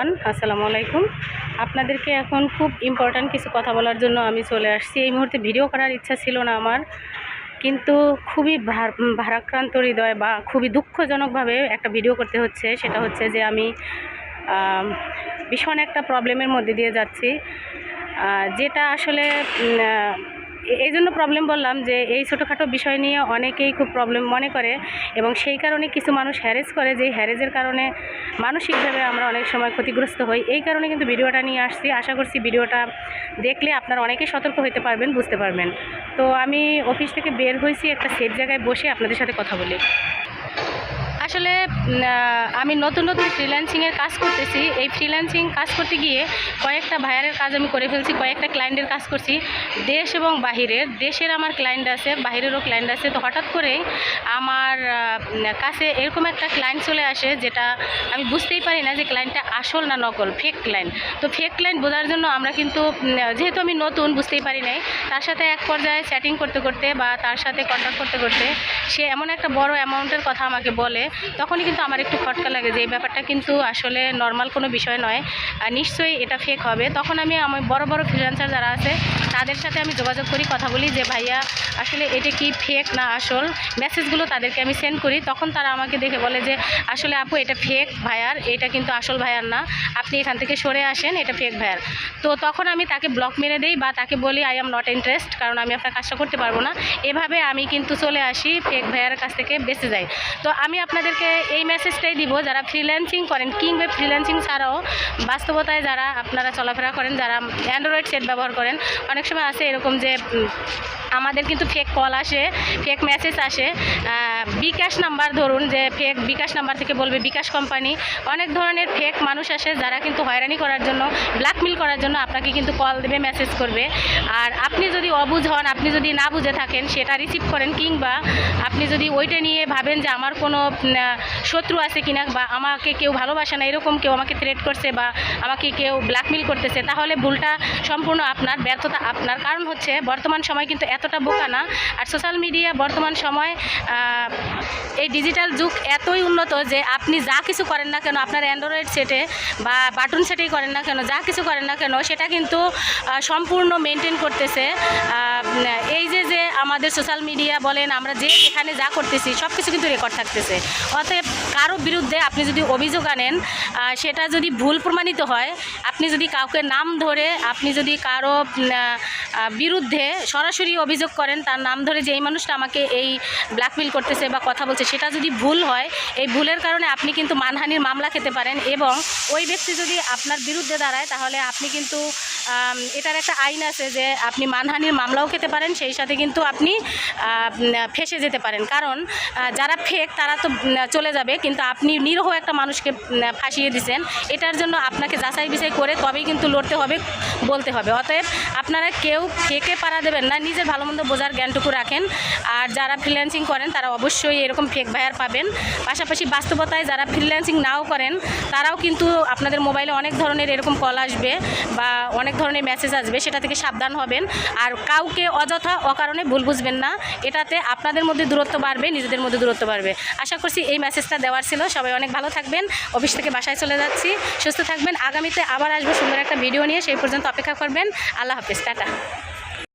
আন, আসসালামু আলাইকুম। আপনাদেরকে এখন খুব ইম্পর্ট্যান্ট কিছু কথা বলার জন্য আমি চলে আসছি। এই মুহূর্তে ভিডিও করার ইচ্ছা ছিল না আমার কিন্তু খুবই ভারাক্রান্ত হৃদয় বা খুবই দুঃখজনকভাবে একটা ভিডিও করতে হচ্ছে। সেটা হচ্ছে যে আমি ভীষণ একটা প্রবলেমের মধ্যে দিয়ে যাচ্ছি। যেটা আসলে এই জন্য প্রবলেম বললাম যে এই ছোটোখাটো বিষয় নিয়ে অনেকেই খুব প্রবলেম মনে করে এবং সেই কারণে কিছু মানুষ হ্যারেজ করে যে হ্যারেজের কারণে মানসিকভাবে আমরা অনেক সময় ক্ষতিগ্রস্ত হই। এই কারণে কিন্তু ভিডিওটা নিয়ে আসছি। আশা করছি ভিডিওটা দেখলে আপনারা অনেকেই সতর্ক হতে পারবেন, বুঝতে পারবেন। তো আমি অফিস থেকে বের হয়েছি একটা সেফ জায়গায় বসে আপনাদের সাথে কথা বলি। আসলে আমি নতুন নতুন ফ্রিল্যান্সিংয়ের কাজ করতেছি। এই ফ্রিল্যান্সিং কাজ করতে গিয়ে কয়েকটা ভাইয়ারের কাজ আমি করে ফেলছি, কয়েকটা ক্লায়েন্টের কাজ করছি। দেশ এবং বাহিরের, দেশের আমার ক্লায়েন্ট আছে, বাহিরেরও ক্লায়েন্ট আছে। তো হঠাৎ করেই আমার কাছে এরকম একটা ক্লায়েন্ট চলে আসে যেটা আমি বুঝতেই পারি না যে ক্লায়েন্টটা আসল না নকল ফেক ক্লায়েন্ট তো ফেক ক্লায়েন্ট বোঝার জন্য আমরা কিন্তু যেহেতু আমি নতুন, বুঝতেই পারি নাই, তার সাথে এক পর্যায়ে চ্যাটিং করতে করতে বা তার সাথে কন্ট্যাক্ট করতে করতে সে এমন একটা বড় অ্যামাউন্টের কথা আমাকে বলে তখনই কিন্তু আমার একটু খটকা লাগে যে এই ব্যাপারটা কিন্তু আসলে নর্মাল কোনো বিষয় নয়। আর নিশ্চয়ই এটা ফেক হবে। তখন আমি আমার বড় বড় ফ্রিল্যান্সার যারা আছে তাদের সাথে আমি যোগাযোগ করি, কথা বলি যে, ভাইয়া, আসলে এটা কি ফেক না আসল? মেসেজগুলো তাদেরকে আমি সেন্ড করি। তখন তারা আমাকে দেখে বলে যে, আসলে আপু, এটা ফেক ভাইয়ার। এটা কিন্তু আসল ভাইয়ার না। আপনি এখান থেকে সরে আসেন, এটা ফেক ভাইয়ার। তো তখন আমি তাকে ব্লক মেরে দেই বা তাকে বলি আই এম নট ইন্টারেস্ট কারণ আমি আপনার কাজটা করতে পারব না। এভাবে আমি কিন্তু চলে আসি ফেক ভাইয়ার কাছ থেকে বেঁচে যাই। তো আমি আপনাদেরকে এই মেসেজটাই দিব, যারা ফ্রিল্যান্সিং করেন, কিংবা ফ্রিল্যান্সিং ছাড়াও বাস্তবতায় যারা আপনারা চলাফেরা করেন, যারা অ্যান্ড্রয়েড সেট ব্যবহার করেন, অনেক সময় আছে এরকম যে আমাদের কিন্তু ফেক কল আসে ফেক মেসেজ আসে বিকাশ নাম্বার ধরুন যে ফেক বিকাশ নাম্বার থেকে বলবে বিকাশ কোম্পানি অনেক ধরনের ফেক মানুষ আসে যারা কিন্তু হয়রানি করার জন্য ব্ল্যাকমেল করার জন্য আপনাকে কিন্তু কল দেবে মেসেজ করবে। আর আপনি যদি অবুঝ হন, আপনি যদি না বুঝে থাকেন, সেটা রিসিভ করেন কিংবা আপনি যদি ওইটা নিয়ে ভাবেন যে আমার কোনো শত্রু আছে কিনা বা আমাকে কেউ ভালোবাসে না, এরকম কেউ আমাকে থ্রেট করছে বা আমাকে কেউ ব্ল্যাকমেল করতেছে, তাহলে ভুলটা সম্পূর্ণ আপনার, ব্যর্থতা আপনার। কারণ হচ্ছে, বর্তমান সময় কিন্তু এতটা বোকা না। আর সোশ্যাল মিডিয়া বর্তমান সময় এই ডিজিটাল যুগ এতই উন্নত যে আপনি যা কিছু করেন না কেন, আপনার অ্যান্ড্রয়েড সেটে বা বাটন সেটেই করেন না কেন, যা কিছু করেন না কেন, সেটা কিন্তু সম্পূর্ণ মেনটেন করতেছে। এই যে যে আমাদের সোশ্যাল মিডিয়া বলেন, আমরা যে এখানে যা করতেছি সব কিছু কিন্তু রেকর্ড থাকতেছে। অতএব কারও বিরুদ্ধে আপনি যদি অভিযোগ আনেন সেটা যদি ভুল প্রমাণিত হয়, আপনি যদি কাউকে নাম ধরে, আপনি যদি কারও বিরুদ্ধে সরাসরি অভিযোগ করেন, তার নাম ধরে যে এই মানুষটা আমাকে এই ব্ল্যাকমেল করতেছে বা কথা বলছে, সেটা যদি ভুল হয়, এই ভুলের কারণে আপনি কিন্তু মানহানির মামলা খেতে পারেন এবং ওই ব্যক্তি যদি আপনার বিরুদ্ধে দাঁড়ায়, তাহলে আপনি কিন্তু এটার একটা আইন আছে যে আপনি মানহানির মামলাও খেতে পারেন, সেই সাথে কিন্তু আপনি ফেসে যেতে পারেন। কারণ যারা ফেক তারা তো চলে যাবে কিন্তু আপনি নিরহ একটা মানুষকে ফাঁসিয়ে দিছেন। এটার জন্য আপনাকে যাচাই বিচাই করে তবেই কিন্তু লড়তে হবে, বলতে হবে। অতএব আপনারা কেউ ফেকে পাড়া দেবেন না, নিজের ভালো মন্দ বোঝার জ্ঞানটুকু রাখেন। আর যারা ফ্রিল্যান্সিং করেন, তারা অবশ্যই এরকম ফেক ভাইয়ার পাবেন। পাশাপাশি বাস্তবতায় যারা ফ্রিল্যান্সিং নাও করেন, তারাও কিন্তু আপনাদের মোবাইলে অনেক ধরনের এরকম কল আসবে বা অনেক ধরনের মেসেজ আসবে, সেটা থেকে সাবধান হবেন। আর কাউকে অযথা, অকারণে ভুল বুঝবেন না। এটাতে আপনাদের মধ্যে দূরত্ব বাড়বে, নিজেদের মধ্যে দূরত্ব বাড়বে। আশা করছি এই মেসেজটা দেওয়ার ছিল। সবাই অনেক ভালো থাকবেন। অফিস থেকে বাসায় চলে যাচ্ছি। সুস্থ থাকবেন। আগামীতে আবার আসব সুন্দর একটা ভিডিও নিয়ে। সেই পর্যন্ত অপেক্ষা করবেন। আল্লাহ হাফিজ। টাটা।